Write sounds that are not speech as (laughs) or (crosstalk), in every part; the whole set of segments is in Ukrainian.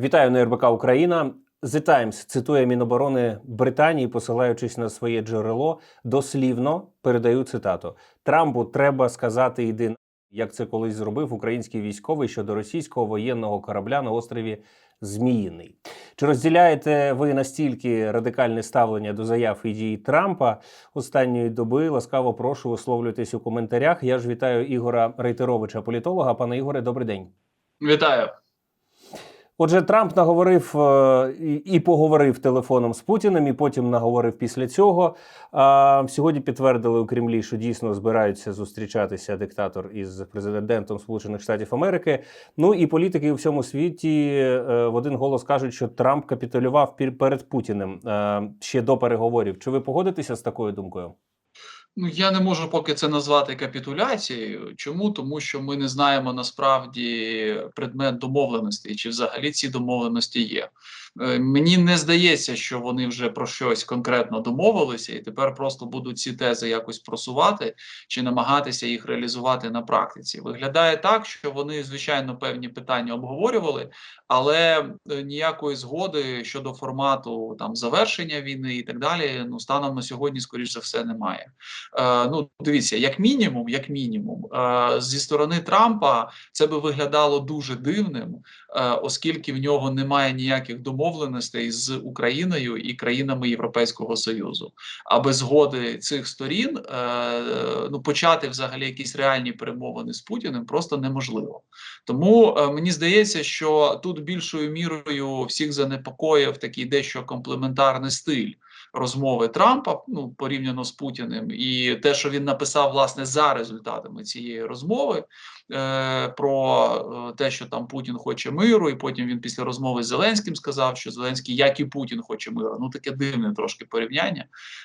Вітаю на РБК Україна. The Times цитує Міноборони Британії, посилаючись на своє джерело, дослівно передаю цитату: Трампу треба сказати «іди на», як це колись зробив український військовий щодо російського воєнного корабля на острові Зміїний. Чи розділяєте ви настільки радикальне ставлення до заяв і дій Трампа останньої доби? Ласкаво прошу висловлюватись у коментарях. Я ж вітаю Ігора Рейтеровича, політолога. Пане Ігоре, добрий день. Вітаю. Отже, Трамп наговорив е, і, поговорив телефоном з Путіним, і потім наговорив після цього. Сьогодні підтвердили у Кремлі, що дійсно збираються зустрічатися диктатор із президентом Сполучених Штатів Америки. Ну і політики у всьому світі е, в один голос кажуть, що Трамп капітулював перед Путіним е, ще до переговорів. Чи ви погодитеся з такою думкою? Ну я не можу поки це назвати капітуляцією. Чому? Тому що ми не знаємо насправді предмет домовленості, чи взагалі ці домовленості є. Е, Мені не здається, що вони вже про щось конкретно домовилися, і тепер просто будуть ці тези якось просувати чи намагатися їх реалізувати на практиці. Виглядає так, що вони звичайно певні питання обговорювали, але е, ніякої згоди щодо формату там завершення війни і так далі. Ну станом на сьогодні, скоріш за все, немає. Е, ну, дивіться, як мінімум, як мінімум, е, зі сторони Трампа це би виглядало дуже дивним, е, оскільки в нього немає ніяких домовленостей з Україною і країнами Європейського Союзу. А без згоди цих сторін е, ну почати взагалі якісь реальні перемовини з Путіним просто неможливо. Тому е, мені здається, що тут більшою мірою всіх занепокоїв такий дещо комплементарний стиль розмови Трампа, ну порівняно з Путіним, і те, що він написав власне за результатами цієї розмови, е, про е, те, що там Путін хоче миру, і потім він після розмови з Зеленським сказав, що Зеленський, як і Путін, хоче миру. Ну таке дивне трошки порівняння.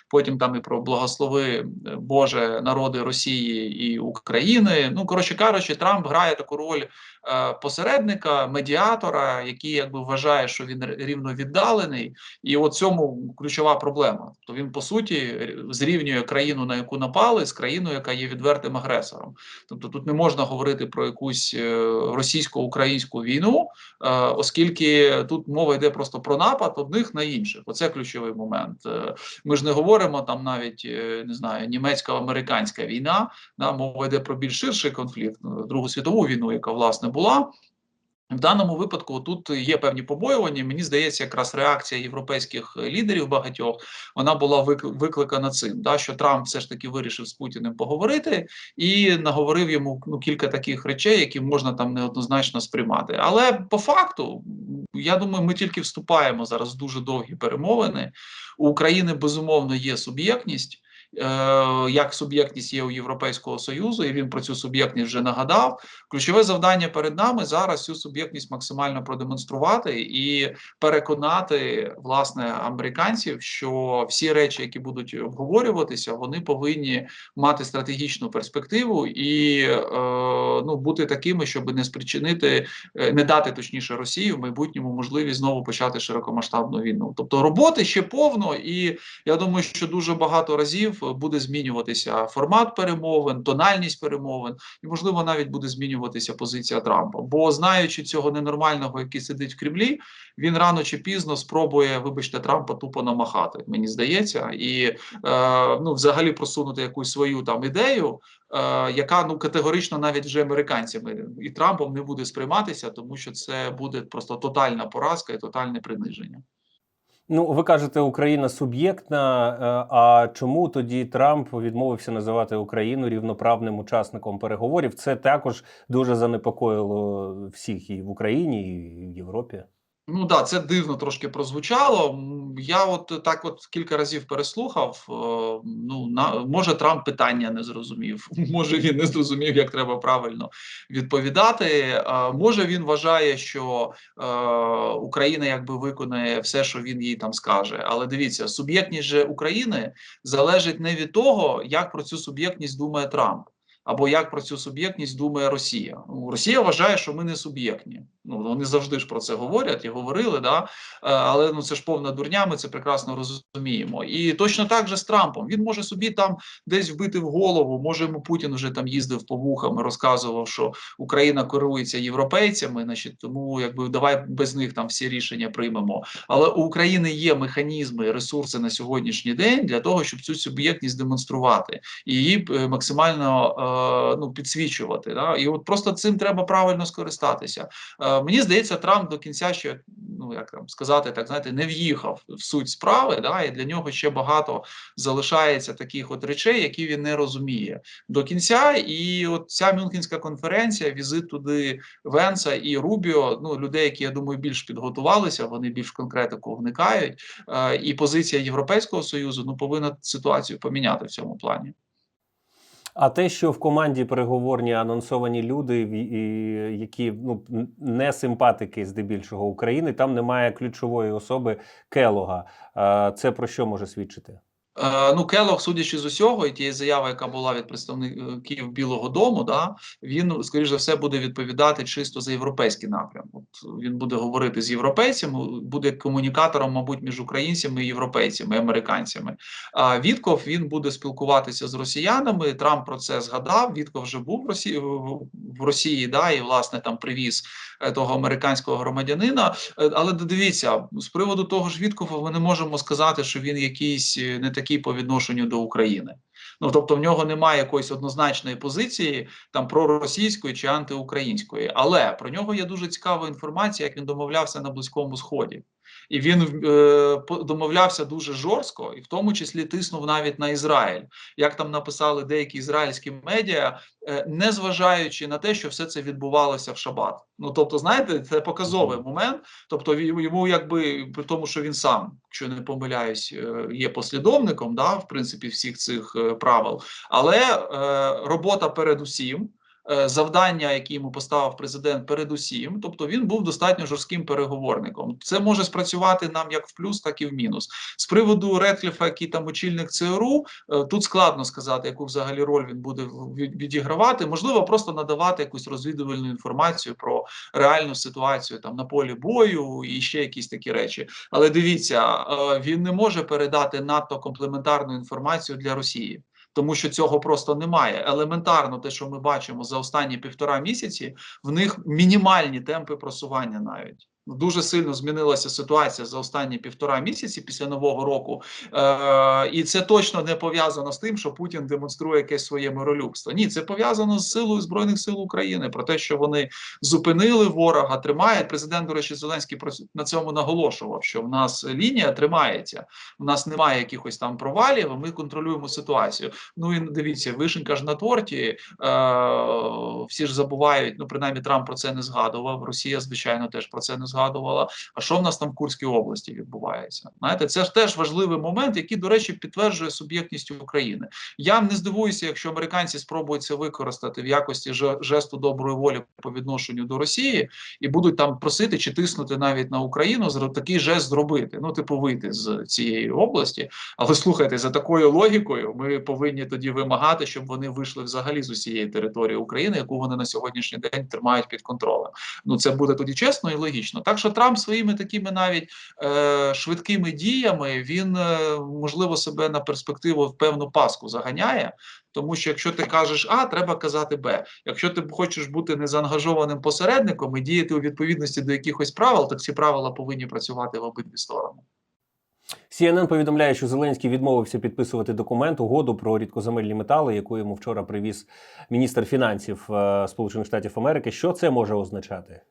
Потім там і про благослови е, Боже народи Росії і України. Ну коротше кажучи, Трамп грає таку роль е, посередника, медіатора, який якби вважає, що він рівно віддалений, і от цьому ключова проблема. Тобто він по суті зрівнює країну, на яку напали, з країною, яка є відвертим агресором. Тобто тут не можна говорити про якусь е, російсько-українську війну, е, оскільки тут мова йде просто про напад одних на інших. Оце ключовий момент. Е, Ми ж не говоримо там навіть не знаю, німецько-американська війна. Да, мова йде про більш ширший конфлікт, Другу світову війну, яка власне була. В даному випадку тут є певні побоювання. Мені здається, якраз реакція європейських лідерів багатьох вона була вик- викликана цим, да, що Трамп все ж таки вирішив з Путіним поговорити і наговорив йому ну, кілька таких речей, які можна там неоднозначно сприймати. Але по факту, я думаю, ми тільки вступаємо зараз в дуже довгі перемовини. У України безумовно є суб'єктність. Е, Як суб'єктність є у Європейського союзу, і він про цю суб'єктність вже нагадав. Ключове завдання перед нами зараз цю суб'єктність максимально продемонструвати і переконати власне американців, що всі речі, які будуть обговорюватися, вони повинні мати стратегічну перспективу і е, ну бути такими, щоб не спричинити, е, не дати точніше Росії в майбутньому можливість знову почати широкомасштабну війну. Тобто роботи ще повно, і я думаю, що дуже багато разів буде змінюватися формат перемовин, тональність перемовин, і можливо навіть буде змінюватися позиція Трампа. Бо знаючи цього ненормального, який сидить в Кремлі, він рано чи пізно спробує, вибачте, Трампа тупо намахати. Мені здається, і е, ну, взагалі просунути якусь свою там ідею, е, яка ну категорично навіть вже американцями і Трампом не буде сприйматися, тому що це буде просто тотальна поразка і тотальне приниження. Ну, ви кажете, Україна суб'єктна. е, А чому тоді Трамп відмовився називати Україну рівноправним учасником переговорів? Це також дуже занепокоїло всіх і в Україні, і в Європі. Ну да, це дивно трошки прозвучало. Я от так от кілька разів переслухав. е, Ну на може Трамп питання не зрозумів. (laughs) Може він не зрозумів, як треба правильно відповідати. е, Може він вважає, що е, Україна якби виконає все, що він їй там скаже. Але дивіться, суб'єктність же України залежить не від того, як про цю суб'єктність думає Трамп. Або як про цю суб'єктність думає Росія? Ну, Росія вважає, що ми не суб'єктні. Ну вони завжди ж про це говорять і говорили. Да? Е, Але ну це ж повна дурня. Ми це прекрасно розуміємо. І точно так же з Трампом. Він може собі там десь вбити в голову. Може йому Путін вже там їздив по вухам і розказував, що Україна керується європейцями. Значить, тому якби давай без них там всі рішення приймемо. Але у України є механізми, ресурси на сьогоднішній день для того, щоб цю суб'єктність демонструвати і її е, максимально е, ну підсвічувати. Да? І от просто цим треба правильно скористатися. Е, мені здається, Трамп до кінця ще ну як там сказати, так знаєте, не в'їхав в суть справи. Да? І для нього ще багато залишається таких от речей, які він не розуміє до кінця. І от ця Мюнхенська конференція, візит туди Венса і Рубіо, ну людей, які я думаю, більш підготувалися, вони більш конкретику вникають. Е, і позиція Європейського союзу ну повинна ситуацію поміняти в цьому плані. А те, що в команді переговорні анонсовані люди, які ну не симпатики здебільшого України, там немає ключової особи Келога. Це про що може свідчити? Е, Ну, Келох, судячи з усього, і тієї заяви, яка була від представників Білого Дому, да, він, скоріш за все, буде відповідати чисто за європейський напрям. От він буде говорити з європейцями, буде комунікатором, мабуть, між українцями і європейцями, і американцями. А Вітков він буде спілкуватися з росіянами. Трамп про це згадав. Вітков вже був в Росії в Росії, да, і власне там привіз е, того американського громадянина. Е, Але дивіться, з приводу того ж Віткова, ми не можемо сказати, що він якийсь не такий по відношенню до України. Ну тобто в нього немає якоїсь однозначної позиції там проросійської чи антиукраїнської. Але про нього є дуже цікава інформація, як він домовлявся на Близькому Сході. І він е, домовлявся дуже жорстко, і в тому числі тиснув навіть на Ізраїль. Як там написали деякі ізраїльські медіа, е, не зважаючи на те, що все це відбувалося в Шабат. Ну тобто, знаєте, це показовий момент. Тобто, йому, якби при тому, що він сам, якщо не помиляюсь, е, є послідовником, да, в принципі, всіх цих е, правил, але е, робота передусім. е, Завдання, які йому поставив президент, передусім, тобто він був достатньо жорстким переговорником. Це може спрацювати нам як в плюс, так і в мінус. З приводу Редкліфа, який там очільник ЦРУ, е, тут складно сказати, яку взагалі роль він буде від- відігравати. Можливо, просто надавати якусь розвідувальну інформацію про реальну ситуацію там на полі бою і ще якісь такі речі. Але дивіться, е, він не може передати надто комплементарну інформацію для Росії. Тому що цього просто немає. Елементарно, те, що ми бачимо за останні півтора місяці, в них мінімальні темпи просування навіть. Дуже сильно змінилася ситуація за останні півтора місяці після нового року, е, і це точно не пов'язано з тим, що Путін демонструє якесь своє миролюбство. Ні, це пов'язано з силою збройних сил України про те, що вони зупинили ворога, тримають. Президент, до речі, Зеленський на цьому наголошував, що в нас лінія тримається, в нас немає якихось там провалів. Ми контролюємо ситуацію. Ну і дивіться, вишенька ж на торті. Е, всі ж забувають. Ну принаймні Трамп про це не згадував. Росія, звичайно, теж про це не згадувала. А що в нас там в Курській області відбувається? Знаєте, це теж важливий момент, який, до речі, підтверджує суб'єктність України. Я не здивуюся, якщо американці спробують це використати в якості же- жесту доброї волі по відношенню до Росії і будуть там просити чи тиснути навіть на Україну такий жест зробити. Ну, типу, вийти з цієї області. Але слухайте, за такою логікою, ми повинні тоді вимагати, щоб вони вийшли взагалі з усієї території України, яку вони на сьогоднішній день тримають під контролем. Ну це буде тоді чесно і логічно. Так що Трамп своїми такими навіть е, швидкими діями він е, можливо себе на перспективу в певну паску заганяє. Тому що якщо ти кажеш А, треба казати Б. Якщо ти хочеш бути незаангажованим посередником і діяти у відповідності до якихось правил, так ці правила повинні працювати в обидві сторони. CNN повідомляє, що Зеленський відмовився підписувати документ угоду про рідкоземельні метали, яку йому вчора привіз міністр фінансів е, Сполучених Штатів Америки. Що це може означати?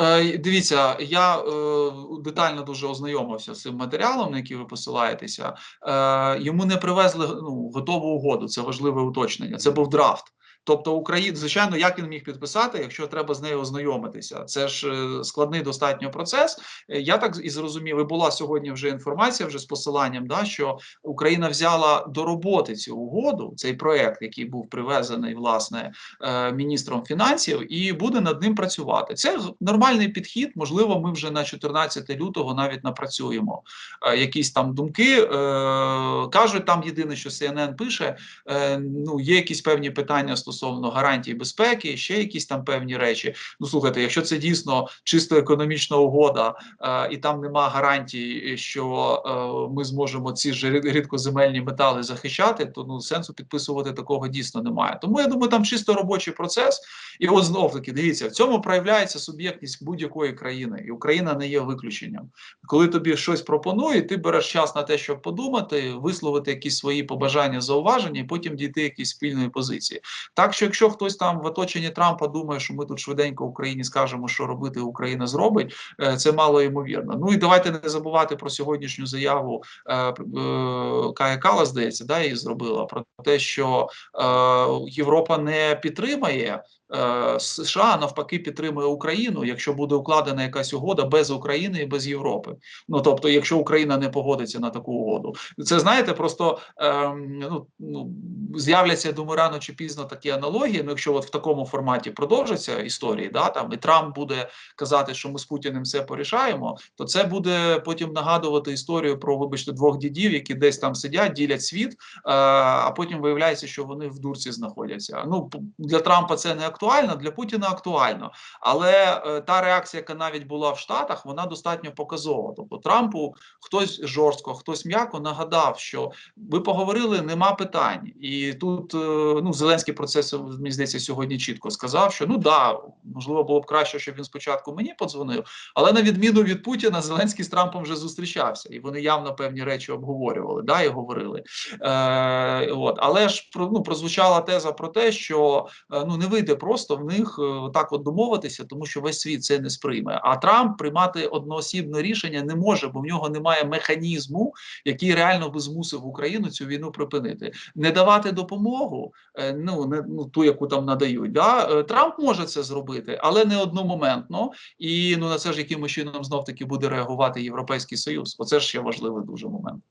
Е, Дивіться, я е, детально дуже ознайомився з цим матеріалом, на який ви посилаєтеся. Е, Йому не привезли ну, готову угоду. Це важливе уточнення. Це був драфт. Тобто Україна, звичайно, як він міг підписати, якщо треба з нею ознайомитися. Це ж е, складний достатньо процес. Е, Я так і зрозумів, і була сьогодні вже інформація вже з посиланням, да, що Україна взяла до роботи цю угоду, цей проект, який був привезений власне е, міністром фінансів, і буде над ним працювати. Це нормальний підхід. Можливо, ми вже на 14 лютого навіть напрацюємо якісь там думки. Кажуть, там єдине, що CNN пише, ну є якісь певні питання стосовно стосовно гарантій безпеки, ще якісь там певні речі. Ну слухайте, якщо це дійсно чисто економічна угода, е, і там нема гарантій, що е, ми зможемо ці ж рід- рідкоземельні метали захищати, то ну сенсу підписувати такого дійсно немає. Тому я думаю, там чисто робочий процес. І от знов таки дивіться, в цьому проявляється суб'єктність будь-якої країни, і Україна не є виключенням. Коли тобі щось пропонують, ти береш час на те, щоб подумати, висловити якісь свої побажання, зауваження, і потім дійти якісь спільної позиції. Так що, якщо хтось там в оточенні Трампа думає, що ми тут швиденько Україні скажемо, що робити, Україна зробить, е, це мало ймовірно. Ну і давайте не забувати про сьогоднішню заяву е, е, Кая Кала, здається, да, її зробила про те, що Європа не підтримає. Е, США навпаки підтримує Україну, якщо буде укладена якась угода без України і без Європи. Ну тобто, якщо Україна не погодиться на таку угоду, це знаєте, просто ем, ну, ну з'являться я думаю, рано чи пізно такі аналогії. Ну, якщо от в такому форматі продовжаться історії, да там і Трамп буде казати, що ми з Путіним все порішаємо, то це буде потім нагадувати історію про вибачте двох дідів, які десь там сидять, ділять світ, е, а потім виявляється, що вони в дурці знаходяться. Ну для Трампа це не актуально, для Путіна актуально. Але е, та реакція, яка навіть була в Штатах, вона достатньо показова. Тобто Трампу хтось жорстко, хтось м'яко нагадав, що ви поговорили, нема питань. І тут е, ну Зеленський про це мені здається сьогодні чітко сказав, що ну да, можливо, було б краще, щоб він спочатку мені подзвонив, але на відміну від Путіна, Зеленський з Трампом вже зустрічався, і вони явно певні речі обговорювали, да, і говорили. Е, от. Але ж ну, прозвучала теза про те, що е, ну не вийде просто в них е, так от домовитися, тому що весь світ це не сприйме. А Трамп приймати одноосібне рішення не може, бо в нього немає механізму, який реально би змусив Україну цю війну припинити. Не давати допомогу, е, ну не ну ту, яку там надають. Да? е, Трамп може це зробити, але не одномоментно. І ну на це ж якимось чином знов таки буде реагувати Європейський Союз. Оце ж ще важливий дуже момент.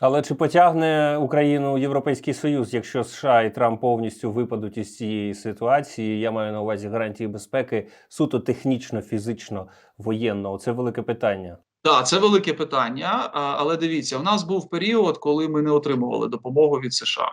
Але чи потягне Україну Європейський Союз, якщо США і Трамп повністю випадуть із цієї ситуації? Я маю на увазі гарантії безпеки суто технічно, фізично, воєнно. Це велике питання. Так, це велике питання. Але дивіться, у нас був період, коли ми не отримували допомогу від США.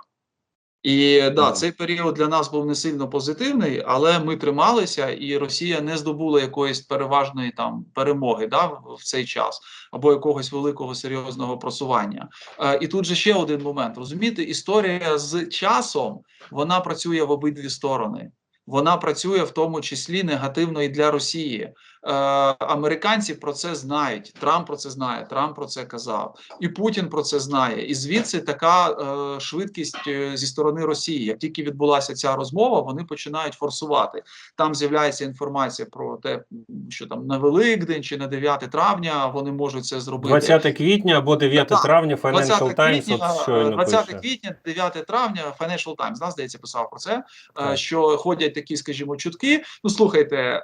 І да, цей період для нас був не сильно позитивний, але ми трималися, і Росія не здобула якоїсь переважної там перемоги да, в цей час або якогось великого серйозного просування. Е, і тут же ще один момент. Розумієте, історія з часом вона працює в обидві сторони. Вона працює в тому числі негативно і для Росії. Е, американці про це знають. Трамп про це знає. Трамп про це казав, і Путін про це знає. І звідси така е, швидкість е, зі сторони Росії. Як тільки відбулася ця розмова, вони починають форсувати. Там з'являється інформація про те, що там на Великдень чи на 9 травня вони можуть це зробити. 20 квітня або 9 Так, травня 20 Financial Times квітня, от е, щойно 20 пише. квітня, 9 травня, Financial Times, да, здається, писав про це, Так. що ходять такі, скажімо, чутки. Ну, слухайте,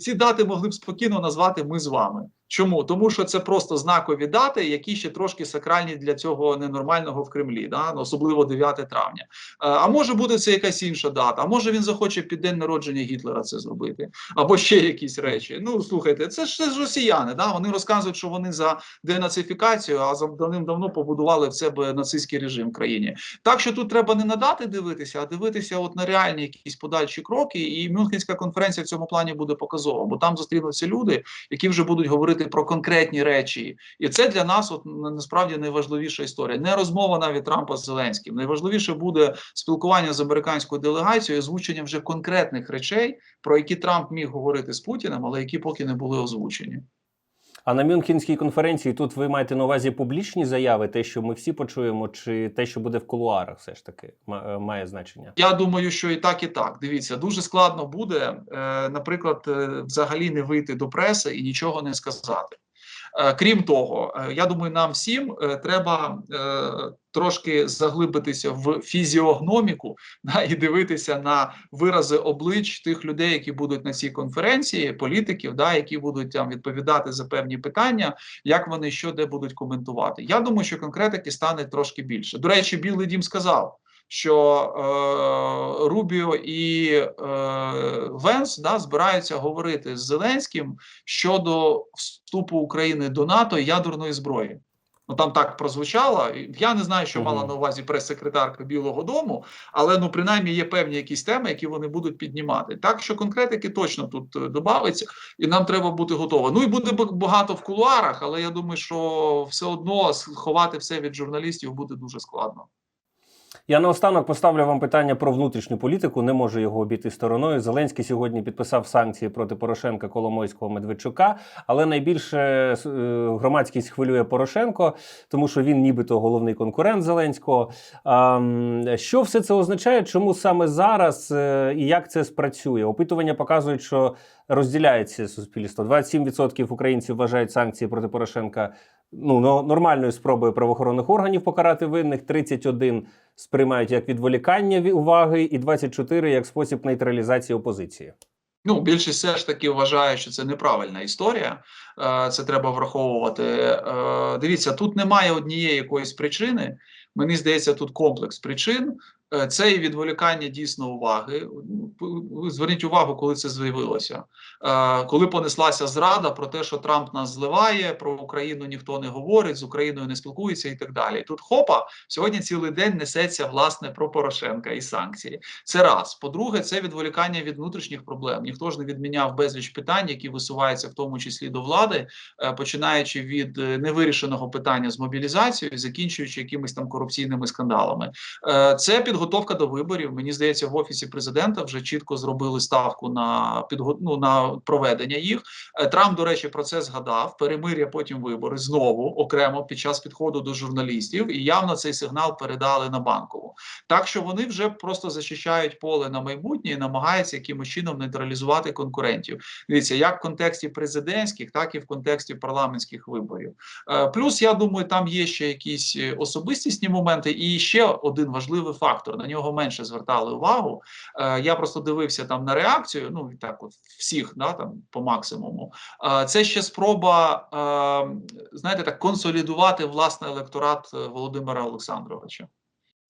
ці дати могли б спокійно назвати ми з вами. Чому? Тому що це просто знакові дати, які ще трошки сакральні для цього ненормального в Кремлі, да? ну, особливо 9 травня. Е, а може бути це якась інша дата, а може він захоче під день народження Гітлера це зробити, або ще якісь речі. Ну слухайте, це ж це ж росіяни. Да? Вони розказують, що вони за денацифікацію, а за давним-давно побудували в себе нацистський режим в країні. Так що тут треба не на дати дивитися, а дивитися от на реальні якісь подальші кроки. І Мюнхенська конференція в цьому плані буде показова, бо там зустрінуться люди, які вже будуть говорити про конкретні речі. І це для нас, от насправді найважливіша історія. Не розмова навіть Трампа з Зеленським. Найважливіше буде спілкування з американською делегацією, озвучення вже конкретних речей, про які Трамп міг говорити з Путіним, але які поки не були озвучені. А на Мюнхенській конференції тут ви маєте на увазі публічні заяви, те, що ми всі почуємо, чи те, що буде в кулуарах, все ж таки е, має значення. Я думаю, що і так, і так. Дивіться, дуже складно буде, е, наприклад, е, взагалі не вийти до преси і нічого не сказати. Е, Крім того, е, я думаю, нам всім е, треба трошки заглибитися в фізіогноміку (laughs) да, і дивитися на вирази облич тих людей, які будуть на цій конференції, політиків, да, які будуть там відповідати за певні питання, як вони що де будуть коментувати. Я думаю, що конкретики стане трошки більше. До речі, Білий Дім сказав що е, Рубіо і е, Венс да, збираються говорити з Зеленським щодо вступу України до НАТО і ядерної зброї. Ну там так прозвучало. Я не знаю, що мала на увазі прес-секретарка Білого Дому, але ну принаймні є певні якісь теми, які вони будуть піднімати. Так що конкретики точно тут е, і нам треба бути готові. Ну і буде багато в кулуарах, але я думаю, що все одно сховати все від журналістів буде дуже складно. Я наостанок поставлю вам питання про внутрішню політику. Не можу його обійти стороною. Зеленський сьогодні підписав санкції проти Порошенка, Коломойського, Медведчука. Але найбільше е, громадськість хвилює Порошенко, тому що він нібито головний конкурент Зеленського. Що все це означає? Чому саме зараз е, і як це спрацює? Опитування показують, що розділяється суспільство. 27% українців вважають санкції проти Порошенка ну, нормальною спробою правоохоронних органів покарати винних, 31 сприймають як відволікання уваги, і 24 як спосіб нейтралізації опозиції. Ну, більшість все ж таки вважає, що це неправильна історія. Е, Це треба враховувати. Е, Дивіться, тут немає однієї якоїсь причини. Мені здається, тут комплекс причин. Е, Це і відволікання дійсно уваги. Зверніть увагу, коли це з'явилося. Е, Коли понеслася зрада про те, що Трамп нас зливає, про Україну ніхто не говорить, з Україною не спілкується і так далі. Тут хопа, сьогодні цілий день несеться власне про Порошенка і санкції. Це раз. По-друге, це відволікання від внутрішніх проблем. Ніхто ж не відміняв безліч питань, які висуваються в тому числі до влади, е, починаючи від невирішеного питання з мобілізацією, закінчуючи якимись там корупційними скандалами. Це підготовка до виборів. Мені здається, в офісі президента вже чітко зробили ставку на підго... ну, на проведення їх. Е, Трамп, до речі, про це згадав. Перемир'я, потім вибори знову окремо під час підходу до журналістів, і явно цей сигнал передали на банкову. Так що вони вже просто захищають поле на майбутнє і намагаються якимось чином нейтралізувати конкурентів. Дивіться, як в контексті президентських, так і в контексті парламентських виборів. Е, Плюс, я думаю, там є ще якісь е, особистісні моменти, і ще один важливий фактор. На нього менше звертали увагу. Е, Я просто дивився там на реакцію. Ну так, от всіх, да, там по максимуму. Е, Це ще спроба, е, знаєте, так консолідувати власне електорат е, Володимира Олександровича.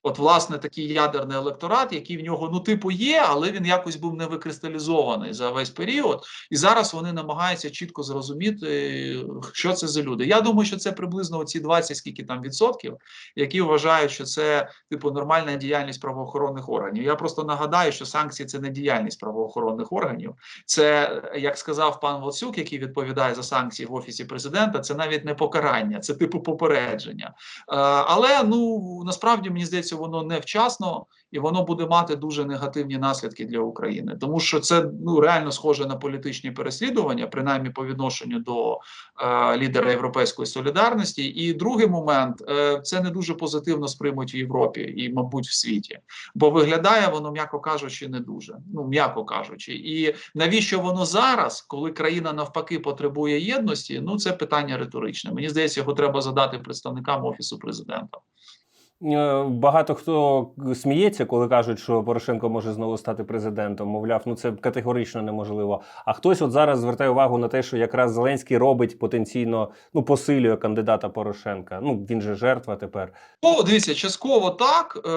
От, власне, такий ядерний електорат, який в нього ну типу є, але він якось був не викристалізований за весь період. І зараз вони намагаються чітко зрозуміти, що це за люди. Я думаю, що це приблизно оці 20 скільки там відсотків, які вважають, що це типу нормальна діяльність правоохоронних органів. Я просто нагадаю, що санкції це не діяльність правоохоронних органів. Це як сказав пан Воцюк, який відповідає за санкції в офісі президента. Це навіть не покарання, це типу попередження. Е, але ну насправді мені здається, воно невчасно і воно буде мати дуже негативні наслідки для України, тому що це ну реально схоже на політичні переслідування, принаймні по відношенню до е, лідера Європейської солідарності. І другий момент е, це не дуже позитивно сприймуть в Європі і, мабуть, в світі, бо виглядає воно, м'яко кажучи, не дуже. Ну м'яко кажучи, і навіщо воно зараз, коли країна навпаки потребує єдності? Ну це питання риторичне. Мені здається, його треба задати представникам офісу президента. Е, Багато хто сміється, коли кажуть, що Порошенко може знову стати президентом. Мовляв, ну це категорично неможливо. А хтось от зараз звертає увагу на те, що якраз Зеленський робить потенційно ну посилює кандидата Порошенка. Ну він же жертва тепер. Ну, дивіться, частково так. Е,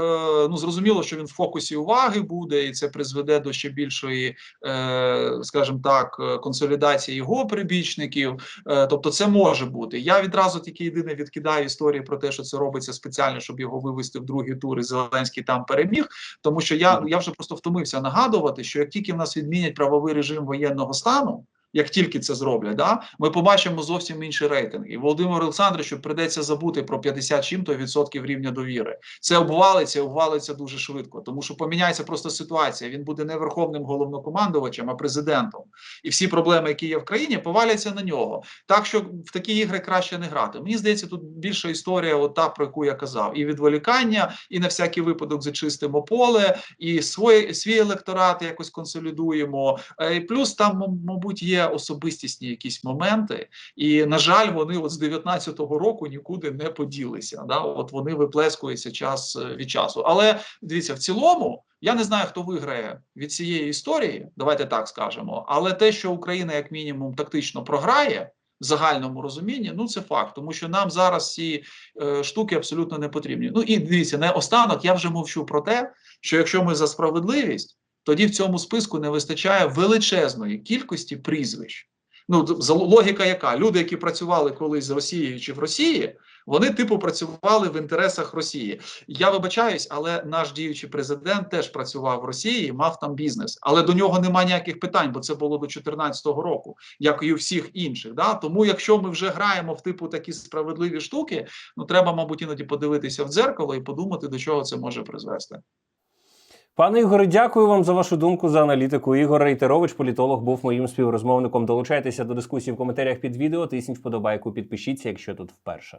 ну зрозуміло, що він в фокусі уваги буде, і це призведе до ще більшої, е, скажімо так, е, консолідації його прибічників. Е, тобто, це може бути. Я відразу тільки єдине відкидаю історії про те, що це робиться спеціально, щоб його вивести в другий тур, і Зеленський там переміг. Тому що я, я вже просто втомився нагадувати, що як тільки в нас відмінять правовий режим воєнного стану. Як тільки це зроблять, да ми побачимо зовсім інші рейтинги. І Володимиру Олександровичу придеться забути про 50 чим-то відсотків рівня довіри. Це обвалиться, обвалиться дуже швидко, тому що поміняється просто ситуація. Він буде не верховним головнокомандувачем, а президентом. І всі проблеми, які є в країні, поваляться на нього. Так що в такі ігри краще не грати. Мені здається, тут більша історія, от та про яку я казав, і відволікання, і на всякий випадок зачистимо поле, і свій, свій електорат якось консолідуємо. Е, плюс там, мабуть, є особистісні якісь моменти, і на жаль, вони от з 19-го року нікуди не поділися. Да? От вони виплескуються час е, від часу. Але дивіться, в цілому. Я не знаю, хто виграє від цієї історії, давайте так скажемо. Але те, що Україна, як мінімум, тактично програє в загальному розумінні, ну це факт, тому що нам зараз ці е, штуки абсолютно не потрібні. Ну і дивіться, не останок я вже мовчу про те, що якщо ми за справедливість, тоді в цьому списку не вистачає величезної кількості прізвищ. Ну логіка яка? Люди, які працювали колись з Росією чи в Росії, вони типу працювали в інтересах Росії. Я вибачаюсь, але наш діючий президент теж працював в Росії, мав там бізнес, але до нього немає ніяких питань, бо це було до 2014 року, як і у всіх інших. Да? Тому, якщо ми вже граємо в типу такі справедливі штуки, ну треба, мабуть, іноді подивитися в дзеркало і подумати, до чого це може призвести. Пане Ігоре, дякую вам за вашу думку за аналітику. Ігор Рейтерович, політолог, був моїм співрозмовником. Долучайтеся до дискусії в коментарях під відео. Тисніть вподобайку, підпишіться, якщо тут вперше.